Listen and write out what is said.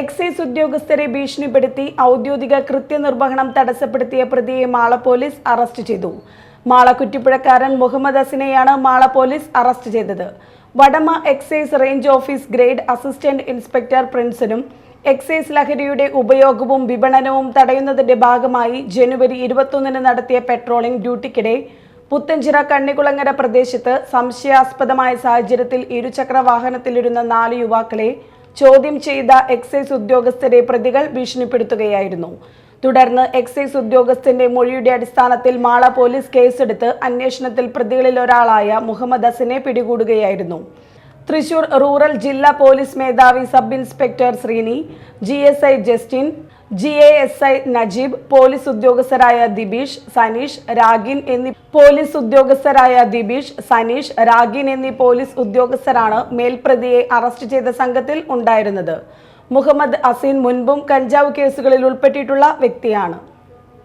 Excise ഉദ്യോഗസ്ഥരെ ഭീഷണിപ്പെടുത്തി ഔദ്യോഗിക കൃത്യനിർവഹണം തടസ്സപ്പെടുത്തിയ പ്രതിയെ മാള പോലീസ് അറസ്റ്റ് ചെയ്തു. മാള കുറ്റിപ്പുഴക്കാരൻ മുഹമ്മദ് ഹസിനെയാണ് മാള പോലീസ് അറസ്റ്റ് ചെയ്തത്. Vadama excise range office grade assistant inspector പ്രിൻസിനും excise ലഹരിയുടെ ഉപയോഗവും വിപണനവും തടയുന്നതിന്റെ ഭാഗമായി ജനുവരി ഇരുപത്തൊന്നിന് നടത്തിയ പെട്രോളിംഗ് ഡ്യൂട്ടിക്കിടെ പുത്തഞ്ചിറ കണ്ണികുളങ്ങര പ്രദേശത്ത് സംശയാസ്പദമായ സാഹചര്യത്തിൽ ഇരുചക്ര വാഹനത്തിലിരുന്ന നാല് യുവാക്കളെ ചോദ്യം ചെയ്ത എക്സൈസ് ഉദ്യോഗസ്ഥരെ പ്രതികൾ ഭീഷണിപ്പെടുത്തുകയായിരുന്നു. തുടർന്ന് എക്സൈസ് ഉദ്യോഗസ്ഥന്റെ മൊഴിയുടെ അടിസ്ഥാനത്തിൽ മാള പോലീസ് കേസെടുത്ത് അന്വേഷണത്തിൽ പ്രതികളിൽ ഒരാളായ മുഹമ്മദ് ഹസനെ പിടികൂടുകയായിരുന്നു. തൃശൂർ റൂറൽ ജില്ലാ പോലീസ് മേധാവി sub inspector Sreeni G Justin G A S I Najeeb police ഉദ്യോഗസ്ഥരായ Dibeesh Saneesh Ragin എന്നീ പോലീസ് ഉദ്യോഗസ്ഥരായ ദിബീഷ് സനീഷ് രാഗിൻ എന്നീ പോലീസ് ഉദ്യോഗസ്ഥരാണ് മേൽപ്രതിയെ അറസ്റ്റ് ചെയ്ത സംഘത്തിൽ ഉണ്ടായിരുന്നത്. മുഹമ്മദ് അസീൻ മുൻപും കഞ്ചാവ് കേസുകളിൽ ഉൾപ്പെട്ടിട്ടുള്ള വ്യക്തിയാണ്.